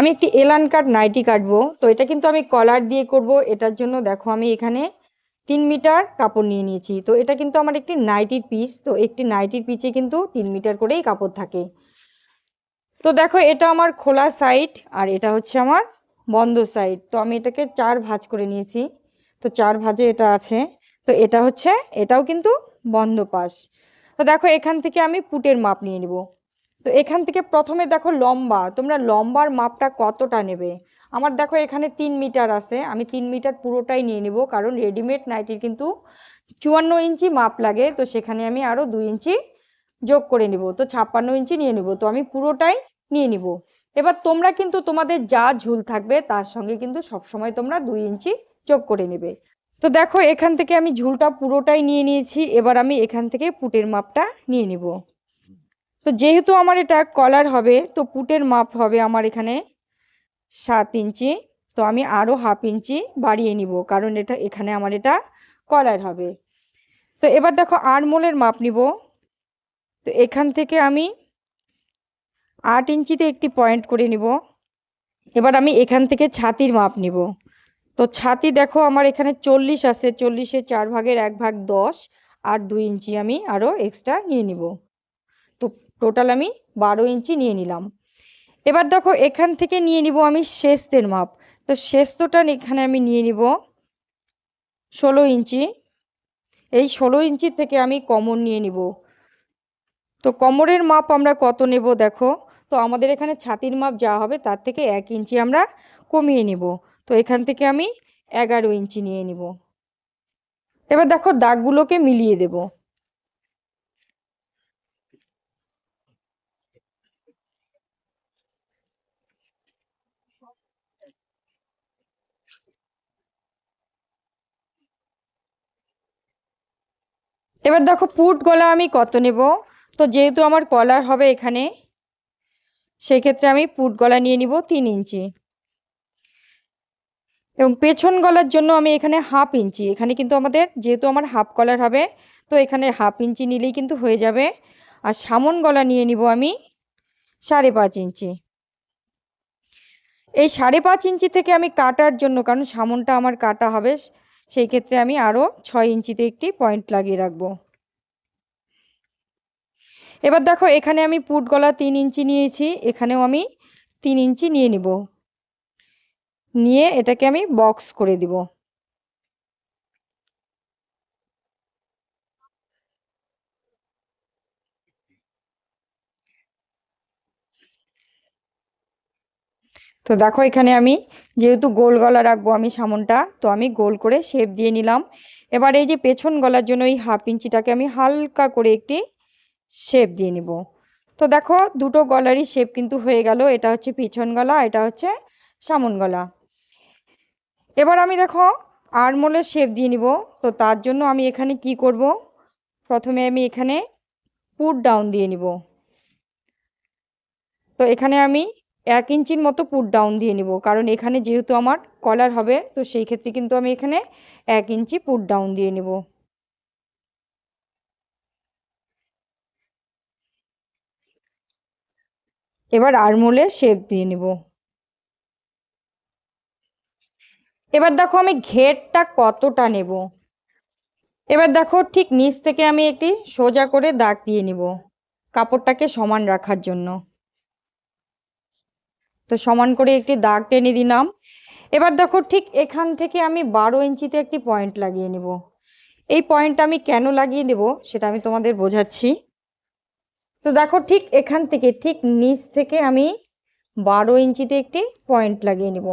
আমি একটি এলান কাট নাইটি কাটবো। তো এটা কিন্তু আমি কলার দিয়ে করব। এটার জন্য দেখো আমি এখানে তিন মিটার কাপড় নিয়ে নিয়েছি। তো এটা কিন্তু আমার একটি নাইটির পিস তো একটি নাইটির পিচে কিন্তু তিন মিটার করেই কাপড় থাকে। তো দেখো এটা আমার খোলা সাইড আর এটা হচ্ছে আমার বন্ধ সাইড তো আমি এটাকে চার ভাঁজ করে নিয়েছি। তো চার ভাঁজে এটা আছে। তো এটা হচ্ছে, এটাও কিন্তু বন্ধ পাশ। তো দেখো এখান থেকে আমি পুটের মাপ নিয়ে নিব। তো এখান থেকে প্রথমে দেখো লম্বা, তোমরা লম্বার মাপটা কতটা নেবে? আমার দেখো এখানে তিন মিটার আছে, আমি তিন মিটার পুরোটাই নিয়ে নিব, কারণ রেডিমেড নাইটির কিন্তু চুয়ান্ন ইঞ্চি মাপ লাগে, তো সেখানে আমি আরও দুই ইঞ্চি যোগ করে নিব, তো ছাপ্পান্ন ইঞ্চি নিয়ে নিব, তো আমি পুরোটাই নিয়ে নিব। এবার তোমরা কিন্তু তোমাদের যা ঝুল থাকবে, তার সঙ্গে কিন্তু সবসময় তোমরা দুই ইঞ্চি যোগ করে নেবে। তো দেখো এখান থেকে আমি ঝুলটা পুরোটাই নিয়ে নিয়েছি, এবার আমি এখান থেকে পুটের মাপটা নিয়ে নিব। তো যেহেতু আমার এটা কলার হবে, তো পুটের মাপ হবে আমার এখানে সাত ইঞ্চি। তো আমি আরও হাফ ইঞ্চি বাড়িয়ে নিব, কারণ এটা, এখানে আমার এটা কলার হবে। তো এবার দেখো আরমোলের মাপ নিব। তো এখান থেকে আমি আট ইঞ্চিতে একটি পয়েন্ট করে নিব। এবার আমি এখান থেকে ছাতির মাপ নিব। তো ছাতি দেখো আমার এখানে চল্লিশ আছে চল্লিশে চার ভাগের এক ভাগ দশ, আর দুই ইঞ্চি আমি আরও এক্সট্রা নিয়ে নিব। টোটাল আমি বারো ইঞ্চি নিয়ে নিলাম। এবার দেখো এখান থেকে নিয়ে নিব আমি শেস্তের মাপ। তো শেস্তটা এখানে আমি নিয়ে নিব ষোলো ইঞ্চি। এই ষোলো ইঞ্চির থেকে আমি কমর নিয়ে নিব। তো কমরের মাপ আমরা কত নেব দেখো? তো আমাদের এখানে ছাতির মাপ যা হবে তার থেকে এক ইঞ্চি আমরা কমিয়ে নিব। তো এখান থেকে আমি এগারো ইঞ্চি নিয়ে নিব। এবার দেখো দাগগুলোকে মিলিয়ে দেব। এবার দেখো পুট গলা আমি কত নেব? তো যেহেতু আমার কলার হবে এখানে, সেক্ষেত্রে আমি পুট গলা নিয়ে নিব তিন ইঞ্চি। এবং পেছন গলার জন্য আমি এখানে হাফ ইঞ্চি, এখানে কিন্তু আমাদের যেহেতু আমার হাফ কলার হবে, তো এখানে হাফ ইঞ্চি নিলেই কিন্তু হয়ে যাবে। আর সামন গলা নিয়ে নিব আমি সাড়ে পাঁচ ইঞ্চি। এই সাড়ে পাঁচ ইঞ্চি থেকে আমি কাটার জন্য, কারণ সামনটা আমার কাটা হবে সেই ক্ষেত্রে আমি আরও ছয় ইঞ্চিতে একটি পয়েন্ট লাগিয়ে রাখব। এবার দেখো, এখানে আমি পুট গলা তিন ইঞ্চি নিয়েছি, এখানেও আমি তিন ইঞ্চি নিয়ে নিব। নিয়ে এটাকে আমি বক্স করে দিব। তো দেখো এখানে আমি যেহেতু গোল গলা রাখব আমি সামনটা, তো আমি গোল করে শেপ দিয়ে নিলাম। এবার এই যে পেছন গলার জন্য এই হাফ ইঞ্চিটাকে আমি হালকা করে একটি শেপ দিয়ে নিব। তো দেখো দুটো গলারই শেপ কিন্তু হয়ে গেল, এটা হচ্ছে পিছন গলা, এটা হচ্ছে সামন গলা। এবার আমি দেখো আরমোলের শেপ দিয়ে নিব, তো তার জন্য আমি এখানে কি করব? প্রথমে আমি এখানে পুট ডাউন দিয়ে নিব। তো এখানে আমি এক ইঞ্চির মতো পুট ডাউন দিয়ে নিব। কারণ এখানে যেহেতু আমার কলার হবে, তো সেই ক্ষেত্রে কিন্তু আমি এখানে এক ইঞ্চি পুট ডাউন দিয়ে নিব। এবার আরমোলে শেপ দিয়ে নিব। এবার দেখো আমি ঘেরটা কতটা নেব। এবার দেখো ঠিক নিচ থেকে আমি একটি সোজা করে দাগ দিয়ে নিব, কাপড়টাকে সমান রাখার জন্য। তো সমান করে একটি দাগ টেনে দিলাম। এবার দেখো ঠিক এখান থেকে আমি বারো ইঞ্চিতে একটি পয়েন্ট লাগিয়ে নিব। এই পয়েন্টটা আমি কেন লাগিয়ে দেব সেটা আমি তোমাদের বোঝাচ্ছি। তো দেখো ঠিক এখান থেকে ঠিক নিচ থেকে আমি বারো ইঞ্চিতে একটি পয়েন্ট লাগিয়ে নিব।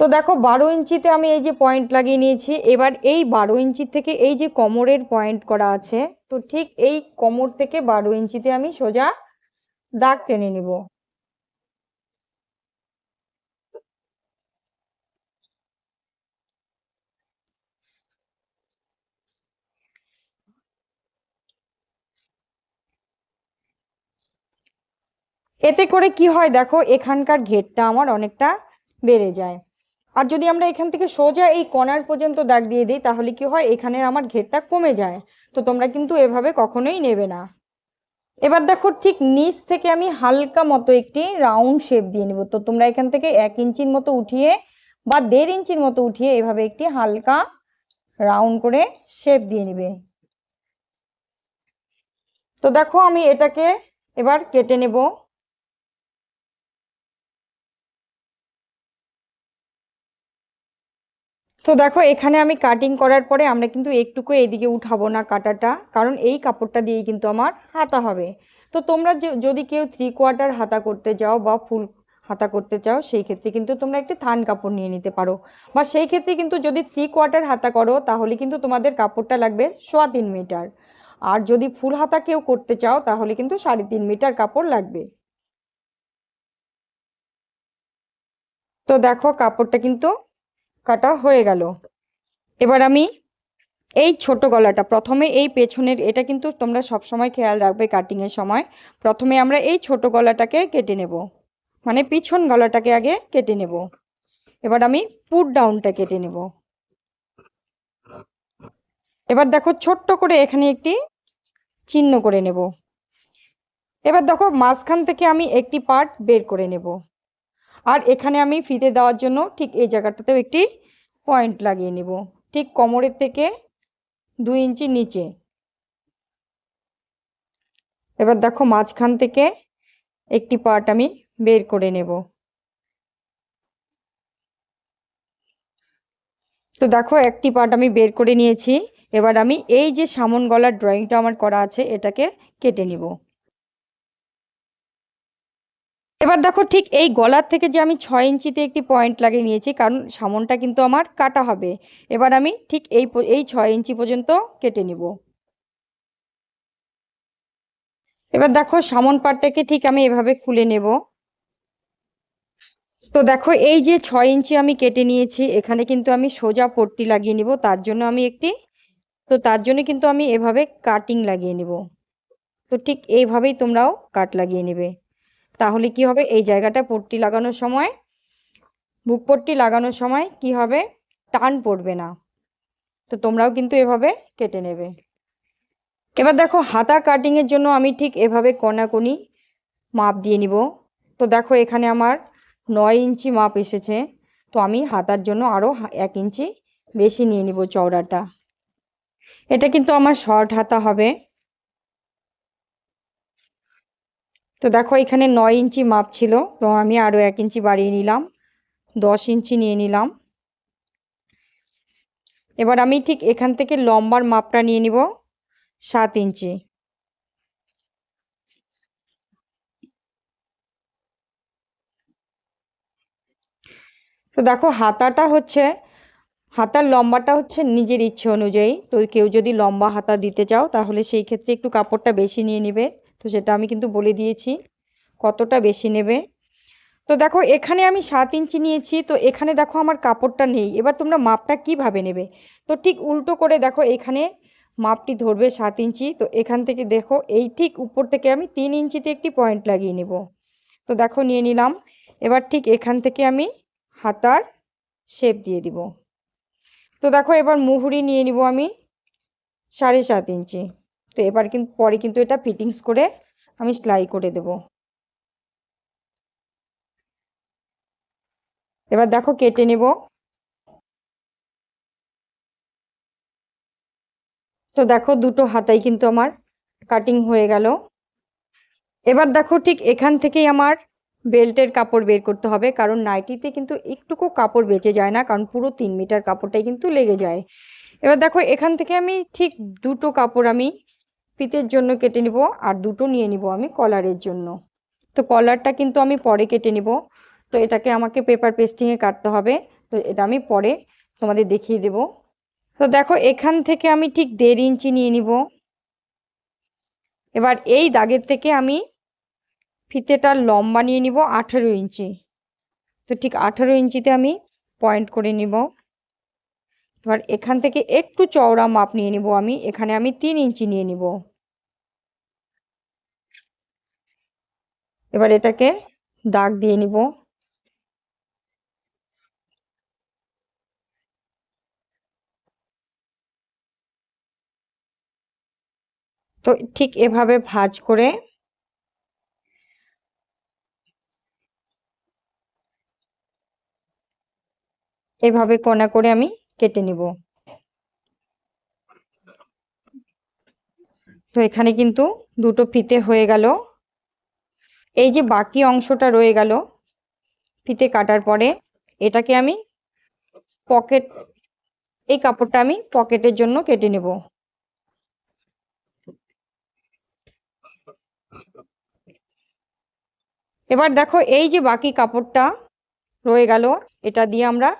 তো দেখো বারো ইঞ্চিতে আমি এই যে পয়েন্ট লাগিয়ে নিয়েছি, এবার এই বারো ইঞ্চি থেকে এই যে কোমরের পয়েন্ট করা আছে, তো ঠিক এই কোমর থেকে বারো ইঞ্চিতে আমি সোজা দাগ টেনে নিব। এতে করে কি হয় দেখো, এখানকার ঘেরটা আমার অনেকটা বেড়ে যায়। আর যদি আমরা এখান থেকে সোজা এই কর্নার পর্যন্ত দাগ দিয়ে দিই, তাহলে কি হয় এখানের আমার ঘেরটা কমে যায়। তো তোমরা কিন্তু এভাবে কখনোই নেবে না। এবার দেখো, ঠিক নিচ থেকে আমি হালকা মতো একটি রাউন্ড শেপ দিয়ে নেব। তো তোমরা এখান থেকে এক ইঞ্চির মতো উঠিয়ে বা দেড় ইঞ্চির মতো উঠিয়ে এভাবে একটি হালকা রাউন্ড করে শেপ দিয়ে নেবে। তো দেখো, আমি এটাকে এবার কেটে নেব। তো দেখো, এখানে আমি কাটিং করার পরে আমরা কিন্তু একটুকু এদিকে উঠাবো না কাটাটা, কারণ এই কাপড়টা দিয়েই কিন্তু আমার হাতা হবে। তো তোমরা যদি কেউ থ্রি কোয়ার্টার হাতা করতে যাও বা ফুল হাতা করতে চাও, সেই ক্ষেত্রে কিন্তু তোমরা একটি থান কাপড় নিয়ে নিতে পারো। বা সেই ক্ষেত্রে কিন্তু যদি থ্রি কোয়ার্টার হাতা করো, তাহলে কিন্তু তোমাদের কাপড়টা লাগবে সোয়া তিন মিটার আর যদি ফুল হাতা কেউ করতে চাও, তাহলে কিন্তু সাড়ে তিন মিটার কাপড় লাগবে। তো দেখো, কাপড়টা কিন্তু কাটা হয়ে গেল। এবার আমি এই ছোট গলাটা, প্রথমে এই পেছনের, এটা কিন্তু তোমরা সব সময় খেয়াল রাখবে কাটিংয়ের সময়। প্রথমে আমরা এই ছোট গলাটাকে কেটে নেব। মানে পিছন গলাটাকে আগে কেটে নেব। এবার আমি পুট ডাউনটা কেটে নেব। এবার দেখো ছোট্ট করে এখানে একটি চিহ্ন করে নেব। এবার দেখো মাঝখান থেকে আমি একটি পার্ট বের করে নেব। আর এখানে আমি ফিতে দেওয়ার জন্য ঠিক এই জায়গাটাতেও একটি পয়েন্ট লাগিয়ে নেব। ঠিক কোমরের থেকে দুই ইঞ্চি নিচে। এবার দেখো মাঝখান থেকে একটি পার্ট আমি বের করে নেব। তো দেখো একটি পার্ট আমি বের করে নিয়েছি। এবার আমি এই যে সামন গলার ড্রয়িংটা আমার করা আছে, এটাকে কেটে নিব। এবার দেখো ঠিক এই গলার থেকে যে আমি ছয় ইঞ্চিতে একটি পয়েন্ট লাগিয়ে নিয়েছি, কারণ সামনটা কিন্তু আমার কাটা হবে। এবার আমি ঠিক এই এই ছয় ইঞ্চি পর্যন্ত কেটে নিব। এবার দেখো সামন পাটটাকে ঠিক আমি এভাবে খুলে নেব। তো দেখো এই যে ছয় ইঞ্চি আমি কেটে নিয়েছি, এখানে কিন্তু আমি সোজা পট্টি লাগিয়ে নিব, তার জন্য আমি একটি, তো তার জন্য কিন্তু আমি এভাবে কাটিং লাগিয়ে নেব। তো ঠিক এইভাবেই তোমরাও কাট লাগিয়ে নেবে। তাহলে কি হবে? এই জায়গাটা পট্টি লাগানোর সময়, বুক পট্টি লাগানোর সময় কি হবে? টান পড়বে না। তো তোমরাও কিন্তু এভাবে কেটে নেবে। এবার দেখো, হাতা কাটিংয়ের জন্য আমি ঠিক এভাবে কণাকণি মাপ দিয়ে নিব। তো দেখো, এখানে আমার নয় ইঞ্চি মাপ এসেছে। তো আমি হাতার জন্য আরও এক ইঞ্চি বেশি নিয়ে নিব চওড়াটা। এটা কিন্তু আমার শর্ট হাতা হবে। তো দেখো এখানে নয় ইঞ্চি মাপ ছিল, তো আমি আরও এক ইঞ্চি বাড়িয়ে নিলাম, দশ ইঞ্চি নিয়ে নিলাম। এবার আমি ঠিক এখান থেকে লম্বার মাপটা নিয়ে নিব, সাত ইঞ্চি। তো দেখো হাতাটা হচ্ছে, হাতার লম্বাটা হচ্ছে নিজের ইচ্ছে অনুযায়ী, তো কেউ যদি লম্বা হাতা দিতে চাও তাহলে সেই ক্ষেত্রে একটু কাপড়টা বেশি নিয়ে নেবে। তো সেটা আমি কিন্তু বলে দিয়েছি, কতটা বেশি নেবে। তো দেখো, এখানে আমি সাত ইঞ্চি নিয়েছি, তো এখানে দেখো আমার কাপড়টা নেই। এবার তোমরা মাপটা কীভাবে নেবে? তো ঠিক উল্টো করে দেখো, এখানে মাপটি ধরবে সাত ইঞ্চি। তো এখান থেকে দেখো, এই ঠিক উপর থেকে আমি তিন ইঞ্চিতে একটি পয়েন্ট লাগিয়ে নেব। তো দেখো, নিয়ে নিলাম। এবার ঠিক এখান থেকে আমি হাতার শেপ দিয়ে দিব। তো দেখো, এবার মুহুরি নিয়ে নিব আমি সাড়ে সাত ইঞ্চি। তো এবার কিন্তু পরে কিন্তু এটা ফিটিংস করে আমি সেলাই করে দেব। এবার দেখো কেটে নেব। তো দেখো দুটো হাতাই কিন্তু আমার কাটিং হয়ে গেল। এবার দেখো ঠিক এখান থেকেই আমার বেল্টের কাপড় বের করতে হবে, কারণ নাইটিতে কিন্তু একটুকু কাপড় বেঁচে যায় না, কারণ পুরো তিন মিটার কাপড়টাই কিন্তু লেগে যায়। এবার দেখো এখান থেকে আমি ঠিক দুটো কাপড় আমি পিতের জন্য কেটে নিব আর দুটো নিয়ে নিব আমি কলারের জন্য। তো কলারটা কিন্তু আমি পরে কেটে নিব। তো এটাকে আমাকে পেপার পেস্টিংয়ে কাটতে হবে। তো এটা আমি পরে তোমাদের দেখিয়ে দেব। তো দেখো, এখান থেকে আমি ঠিক দেড় ইঞ্চি নিয়ে নিব। এবার এই দাগের থেকে আমি ফিতেটার লম্বা নিয়ে নিব আঠেরো ইঞ্চি। তো ঠিক আঠেরো ইঞ্চিতে আমি পয়েন্ট করে নিব। এবার এখান থেকে একটু চওড়া মাপ নিয়ে নিব আমি। এখানে আমি তিন ইঞ্চি নিয়ে নিব। এবার এটাকে দাগ দিয়ে নিব। তো ঠিক এভাবে ভাজ করে এভাবে কোনা করে আমি কেটে নিব। তো এখানে কিন্তু দুটো ফিতে হয়ে গেল। এই যে বাকি অংশটা রয়ে গেল ফিতে কাটার পরে, এটাকে আমি পকেট, এই কাপড়টা আমি পকেটের জন্য কেটে নেব। এবার দেখো এই যে বাকি কাপড়টা রয়ে গেল, এটা দিয়ে আমরা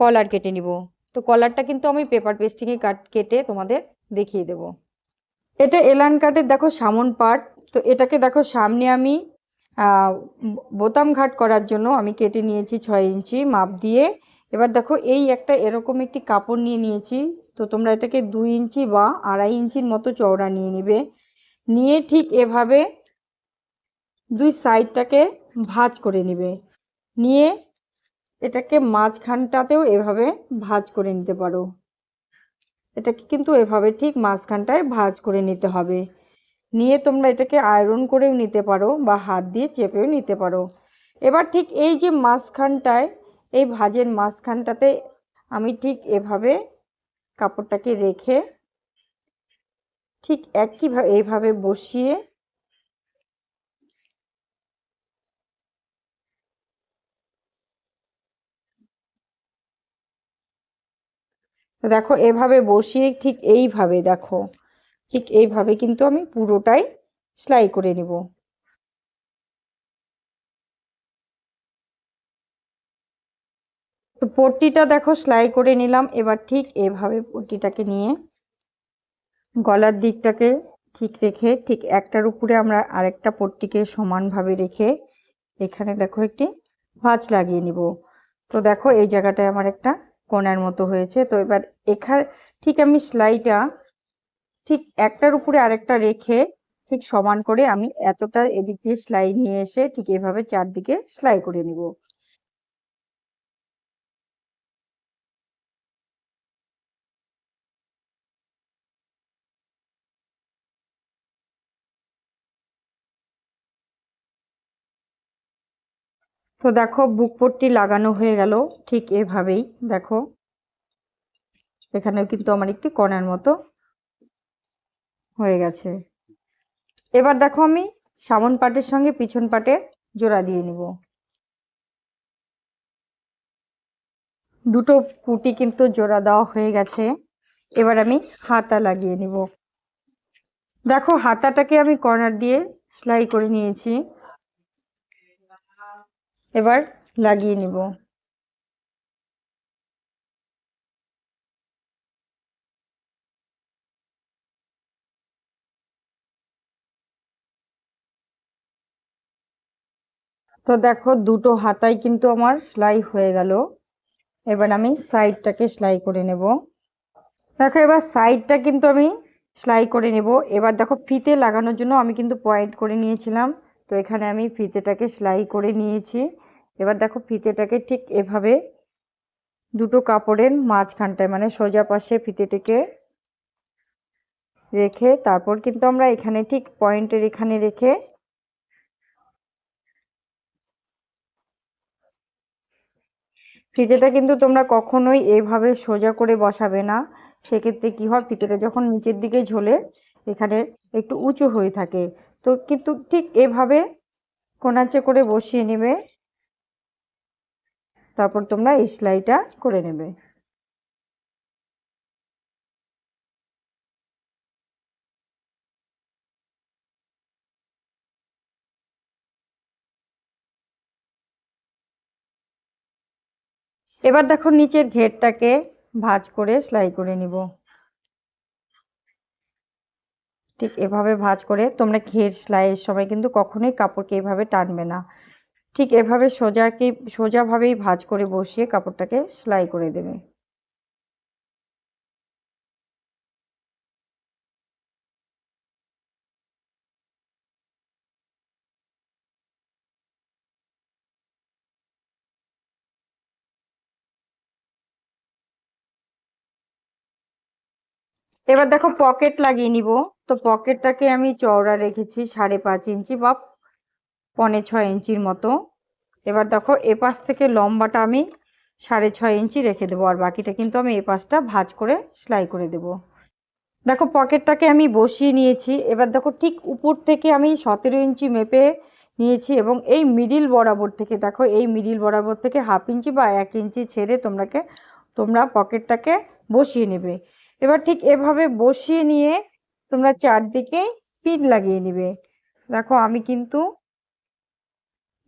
কলার কেটে নিব। তো কলারটা কিন্তু আমি পেপার পেস্টিংয়ে কাট, কেটে তোমাদের দেখিয়ে দেব। এটা এলান কাটের দেখো সামন পার্ট, তো এটাকে দেখো সামনে আমি বোতাম ঘাট করার জন্য আমি কেটে নিয়েছি ছয় ইঞ্চি মাপ দিয়ে। এবার দেখো, এই একটা এরকম একটি কাপড় নিয়ে নিয়েছি। তো তোমরা এটাকে দুই ইঞ্চি বা আড়াই ইঞ্চির মতো চওড়া নিয়ে নিবে। নিয়ে ঠিক এভাবে দুই সাইডটাকে ভাঁজ করে নিবে। নিয়ে এটাকে মাঝখানটাতেও এভাবে ভাঁজ করে নিতে পারো। এটাকে কিন্তু এভাবে ঠিক মাঝখানটায় ভাঁজ করে নিতে হবে। নিয়ে তোমরা এটাকে আয়রন করেও নিতে পারো বা হাত দিয়ে চেপেও নিতে পারো। এবার ঠিক এই যে মাঝখানটায়, এই ভাজের মাঝখানটাতে আমি ঠিক এভাবে কাপড়টাকে রেখে ঠিক একইভাবে এইভাবে বসিয়ে দেখো এভাবে বসিয়ে ঠিক এইভাবে দেখো। ঠিক এইভাবে কিন্তু আমি পুরোটাই সেলাই করে নিব। তো পট্টিটা দেখো সেলাই করে নিলাম, এবার ঠিক এভাবে পট্টিটাকে নিয়ে গলার দিকটাকে ঠিক রেখে, ঠিক একটার উপরে আমরা আরেকটা পট্টিকে সমানভাবে রেখে এখানে দেখো একটি ভাঁজ লাগিয়ে নিব। তো দেখো এই জায়গাটায় আমার একটা কোনার মতো হয়েছে, তো এবার এখানে, ঠিক আমি সেলাইটা ঠিক একটার উপরে আরেকটা রেখে ঠিক সমান করে আমি এতটা এদিক দিয়ে সেলাই নিয়ে এসে ঠিক এভাবে চারদিকে সেলাই করে নিব। তো দেখো বুক পট্টি লাগানো হয়ে গেল ঠিক এভাবেই, দেখো। এখানেও কিন্তু আমার একটি কণার মতো হয়ে গেছে। এবার দেখো আমি সামন পাটের সঙ্গে পিছন পাটে জোড়া দিয়ে নিব। দুটো পুটি কিন্তু জোড়া দেওয়া হয়ে গেছে। এবার আমি হাতা লাগিয়ে নিব। দেখো হাতাটাকে আমি কর্নার দিয়ে সেলাই করে নিয়েছি। এবার লাগিয়ে নিব। তো দেখো দুটো হাতাই কিন্তু আমার সেলাই হয়ে গেল। এবার আমি সাইডটাকে সেলাই করে নেব। দেখো এবার সাইডটা কিন্তু আমি সেলাই করে নেব। এবার দেখো ফিতে লাগানোর জন্য আমি কিন্তু পয়েন্ট করে নিয়েছিলাম। তো এখানে আমি ফিতেটাকে সেলাই করে নিয়েছি। এবার দেখো ফিতেটাকে ঠিক এভাবে দুটো কাপড়ের মাঝখানটায় মানে সোজা পাশে ফিতেটাকে রেখে তারপর কিন্তু আমরা এখানে ঠিক পয়েন্টের এখানে রেখে ফিতেটা কিন্তু তোমরা কখনোই এভাবে সোজা করে বসাবে না। সেক্ষেত্রে কী হয়, ফিতেটা যখন নিচের দিকে ঝোলে, এখানে একটু উঁচু হয়ে থাকে। তো কিন্তু ঠিক এভাবে কোনাচে করে বসিয়ে নেবে। তারপর তোমরা এই সেলাইটা করে নেবে। এবার দেখো নিচের ঘেরটাকে ভাজ করে সেলাই করে নিব। ঠিক এভাবে ভাজ করে, তোমরা ঘের সেলাইয়ের সময় কিন্তু কখনোই কাপড়কে এভাবে টানবে না। ঠিক এভাবে সোজাকে সোজাভাবেই ভাজ করে বসিয়ে কাপড়টাকে সেলাই করে দেবে। এবার দেখো পকেট লাগিয়ে নিব। তো পকেটটাকে আমি চওড়া রেখেছি সাড়ে পাঁচ ইঞ্চি বা পনে ছয় ইঞ্চির মতো। এবার দেখো এপাশ থেকে লম্বাটা আমি সাড়ে ছয় ইঞ্চি রেখে দেবো আর বাকিটা কিন্তু আমি এই পাশটা ভাঁজ করে সেলাই করে দেব। দেখো পকেটটাকে আমি বসিয়ে নিয়েছি। এবার দেখো ঠিক উপর থেকে আমি সতেরো ইঞ্চি মেপে নিয়েছি এবং এই মিডিল বরাবর থেকে দেখো এই মিডিল বরাবর থেকে হাফ ইঞ্চি বা এক ইঞ্চি ছেড়ে তোমরাকে, তোমরা পকেটটাকে বসিয়ে নেবে। এবার ঠিক এভাবে বসিয়ে নিয়ে তোমরা চারদিকে পিন লাগিয়ে নিবে। দেখো আমি কিন্তু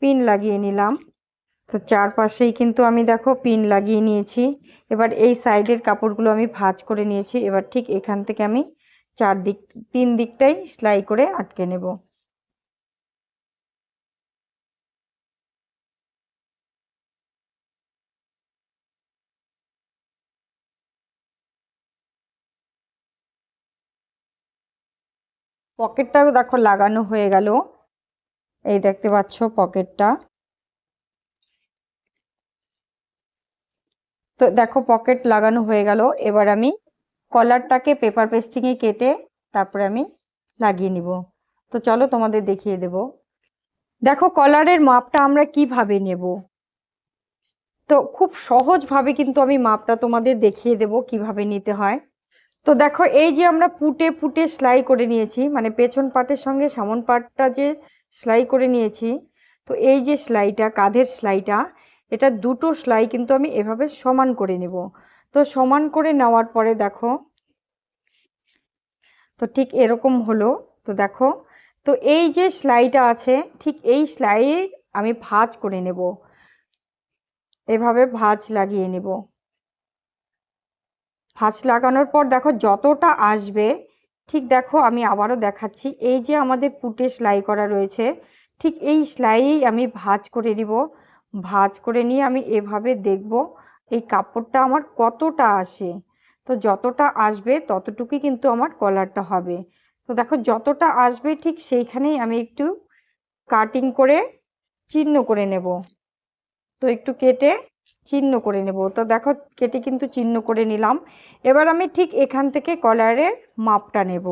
পিন লাগিয়ে নিলাম। তো চারপাশেই কিন্তু আমি দেখো পিন লাগিয়ে নিয়েছি। এবার এই সাইডের কাপড়গুলো আমি ভাজ করে নিয়েছি। এবার ঠিক এখান থেকে আমি চারদিক, তিন দিকটাই সেলাই করে আটকে নেব। পকেটটাও দেখো লাগানো হয়ে গেল। এই দেখতে পাচ্ছ পকেটটা। তো দেখো পকেট লাগানো হয়ে গেল। এবার আমি কলারটাকে পেপার পেস্টিংয়ে কেটে তারপরে আমি লাগিয়ে নিব। তো চলো তোমাদের দেখিয়ে দেব। দেখো কলারের মাপটা আমরা কীভাবে নেব? তো খুব সহজভাবে কিন্তু আমি মাপটা তোমাদের দেখিয়ে দেব কীভাবে নিতে হয়। তো দেখো, এই যে আমরা পুটে পুটে সেলাই করে নিয়েছি মানে পেছন পাটের সঙ্গে সামন পাটটা যে সেলাই করে নিয়েছি, তো এই যে সেলাইটা, কাঁধের সেলাইটা, এটা দুটো সেলাই কিন্তু আমি এভাবে সমান করে নেব। তো সমান করে নেওয়ার পরে দেখো, তো ঠিক এরকম হলো, তো দেখো, তো এই যে সেলাইটা আছে, ঠিক এই সেলাই আমি ভাঁজ করে নেব। এভাবে ভাঁজ লাগিয়ে নেব। ভাঁজ লাগানোর পর দেখো যতটা আসবে, ঠিক দেখো আমি আবারও দেখাচ্ছি, এই যে আমাদের পুটে সেলাই করা রয়েছে, ঠিক এই সেলাইয়েই আমি ভাঁজ করে নিব। ভাঁজ করে নিয়ে আমি এভাবে দেখব এই কাপড়টা আমার কতটা আসে। তো যতটা আসবে ততটুকুই কিন্তু আমার কলারটা হবে। তো দেখো যতটা আসবে ঠিক সেইখানেই আমি একটু কাটিং করে চিহ্ন করে নেব। তো একটু কেটে চিহ্ন করে নেব। তো দেখো, কেটে কিন্তু চিহ্ন করে নিলাম। এবার আমি ঠিক এখান থেকে কলারের মাপটা নেব।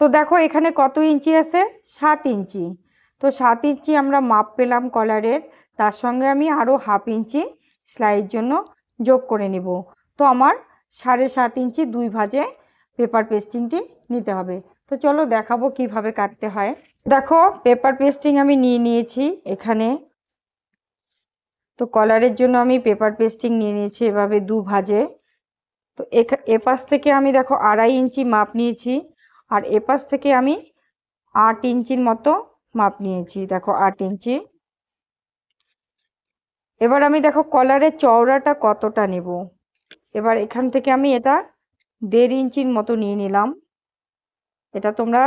তো দেখো, এখানে কত ইঞ্চি আছে? সাত ইঞ্চি। তো সাত ইঞ্চি আমরা মাপ পেলাম কলারের। তার সঙ্গে আমি আরও হাফ ইঞ্চি সেলাইয়ের জন্য যোগ করে নেব। তো আমার সাড়ে সাত ইঞ্চি দুই ভাজে পেপার পেস্টিংটি নিতে হবে। তো চলো দেখাবো কীভাবে কাটতে হয়। দেখো, পেপার পেস্টিং আমি নিয়ে নিয়েছি এখানে। তো কলারের জন্য আমি পেপার পেস্টিং নিয়ে নিয়েছি এভাবে দু ভাজে। তো এপাশ থেকে আমি দেখো আড়াই ইঞ্চি মাপ নিয়েছি আর এপাশ থেকে আমি আট ইঞ্চির মতো মাপ নিয়েছি, দেখো আট ইঞ্চি। এবার আমি দেখো কলারের চওড়াটা কতটা নেব? এবার এখান থেকে আমি এটা দেড় ইঞ্চির মতো নিয়ে নিলাম। এটা তোমরা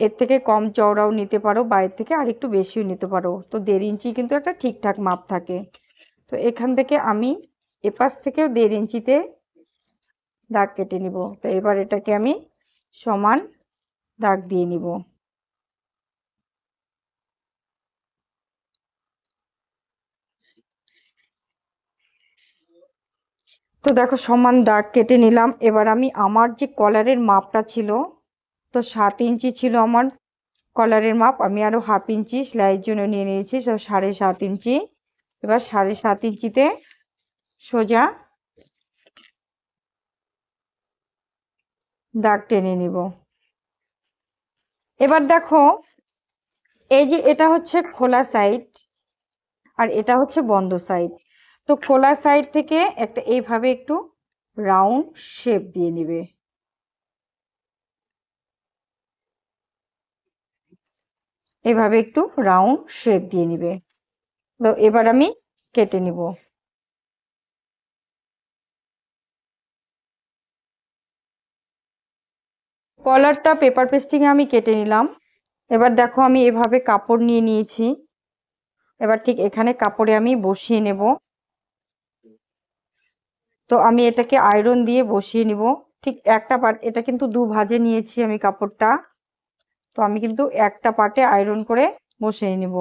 এর থেকে কম চওড়াও নিতে পারো বা এর থেকে আরেকটু বেশিও নিতে পারো। তো দেড় ইঞ্চি কিন্তু একটা ঠিকঠাক মাপ থাকে। তো এখান থেকে আমি এপাশ থেকেও দেড় ইঞ্চিতে দাগ কেটে নিব। তো এবার এটাকে আমি সমান দাগ দিয়ে নিব। তো দেখো সমান দাগ কেটে নিলাম। এবার আমি আমার যে কলারের মাপটা ছিল তো সাত ইঞ্চি ছিল আমার কলারের মাপ। আমি আরও হাফ ইঞ্চি সেলাইয়ের জন্য নিয়ে নিয়েছি সব সাড়ে সাত ইঞ্চি। এবার সাড়ে সাত ইঞ্চিতে সোজা দাগ টেনে নিব। এবার দেখো, এই যে এটা হচ্ছে খোলা সাইড আর এটা হচ্ছে বন্ধ সাইড তো খোলা সাইড থেকে একটা এইভাবে একটু রাউন্ড শেপ দিয়ে নিবে। এভাবে একটু রাউন্ড শেপ দিয়ে নিবে। তো এবার আমি কেটে নিব। কলারটা পেপার পেস্টিংয়ে আমি কেটে নিলাম। এবার দেখো আমি এভাবে কাপড় নিয়ে নিয়েছি। এবার ঠিক এখানে কাপড়ে আমি বসিয়ে নেব। তো আমি এটাকে আয়রন দিয়ে বসিয়ে নিব। ঠিক একটা পার্ট এটা কিন্তু দু ভাজে নিয়েছি আমি কাপড়টা। তো আমি কিন্তু একটা পার্টে আয়রন করে বসিয়ে নিব।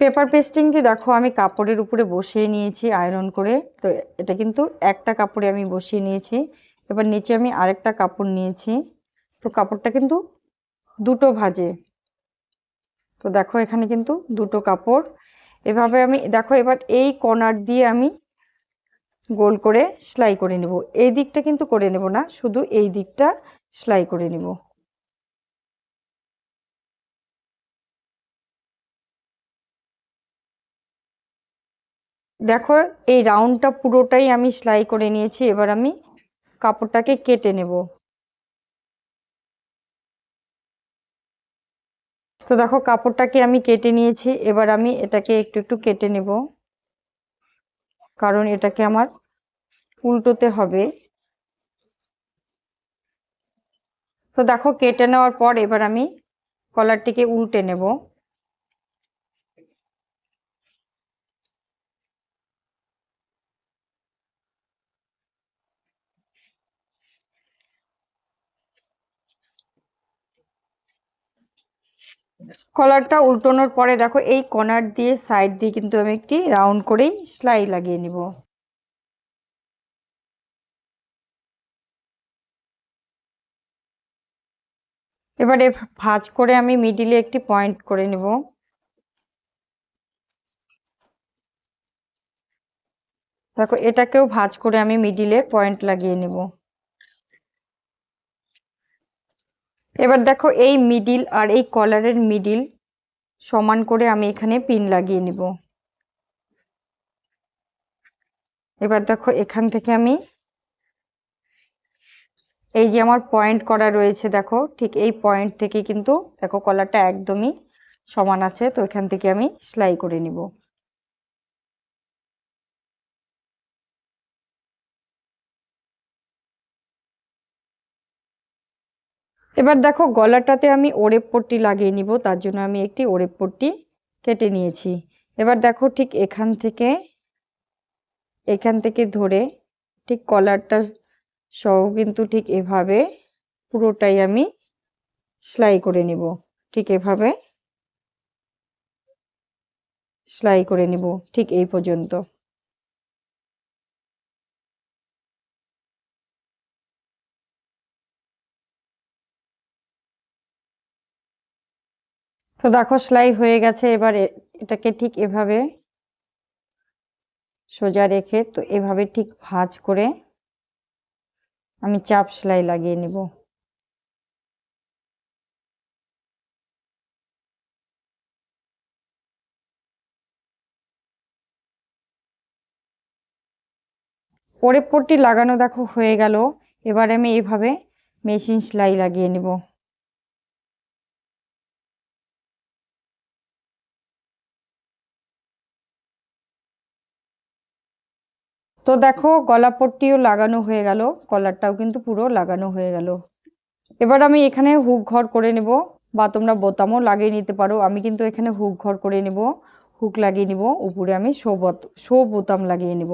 পেপার পেস্টিংটি দেখো, আমি কাপড়ের উপরে বসিয়ে নিয়েছি আয়রন করে। তো এটা কিন্তু একটা কাপড়ে আমি বসিয়ে নিয়েছি। এবার নিচে আমি আরেকটা কাপড় নিয়েছি। তো কাপড়টা কিন্তু দুটো ভাজে। তো দেখো, এখানে কিন্তু দুটো কাপড়। এভাবে আমি, দেখো, এবার এই কর্নার দিয়ে আমি গোল করে সেলাই করে নেব। এই দিকটা কিন্তু করে নেব না, শুধু এই দিকটা সেলাই করে নেব। দেখো, এই রাউন্ডটা পুরোটাই আমি সেলাই করে নিয়েছি, এবার আমি কাপড়টাকে কেটে নেব। তো দেখো, কাপড়টাকে আমি কেটে নিয়েছি, এবার আমি এটাকে একটু একটু কেটে নেব। কারণ এটাকে আমার উল্টোতে হবে। তো দেখো, কেটে নেওয়ার পর এবার আমি কলারটিকে উল্টে নেব। কলারটা উল্টানোর পরে দেখো এই কর্নার দিয়ে সাইড দিয়ে কিন্তু আমি একটি রাউন্ড করেই সেলাই লাগিয়ে নিব। এবারে ভাঁজ করে আমি মিডিলে একটি পয়েন্ট করে নেব। দেখো এটাকেও ভাঁজ করে আমি মিডিলে পয়েন্ট লাগিয়ে নেব। এবার দেখো এই মিডিল আর এই কলারের মিডিল সমান করে আমি এখানে পিন লাগিয়ে নিব। এবার দেখো এখান থেকে আমি এই যে আমার পয়েন্ট করা রয়েছে দেখো, ঠিক এই পয়েন্ট থেকে কিন্তু দেখো কলারটা একদমই সমান আছে, তো এখান থেকে আমি সেলাই করে নিব। এবার দেখো গলাটাতে আমি ওরেপ পট্টি লাগিয়ে নিব, তার জন্য আমি একটি ওরেপ পট্টি কেটে নিয়েছি। এবার দেখো ঠিক এখান থেকে এখান থেকে ধরে ঠিক কলারটা সহ কিন্তু ঠিক এভাবে পুরোটাই আমি সেলাই করে নিব। ঠিক এভাবে সেলাই করে নিব, ঠিক এই পর্যন্ত। তো দেখো, সেলাই হয়ে গেছে, এবার এটাকে ঠিক এভাবে সোজা রেখে, তো এভাবে ঠিক ভাঁজ করে আমি চাপ সেলাই লাগিয়ে নেব। পরে পরটি লাগানো দেখো হয়ে গেল, এবার আমি এভাবে মেশিন সেলাই লাগিয়ে নেব। তো দেখো গলা পট্টিও লাগানো হয়ে গেল, কলারটাও কিন্তু পুরো লাগানো হয়ে গেল। এবার আমি এখানে হুক ঘর করে নেব, বা তোমরা বোতামও লাগিয়ে নিতে পারো। আমি কিন্তু এখানে হুক ঘর করে নেব, হুক লাগিয়ে নিব, উপরে আমি শো শো বোতাম লাগিয়ে নেব।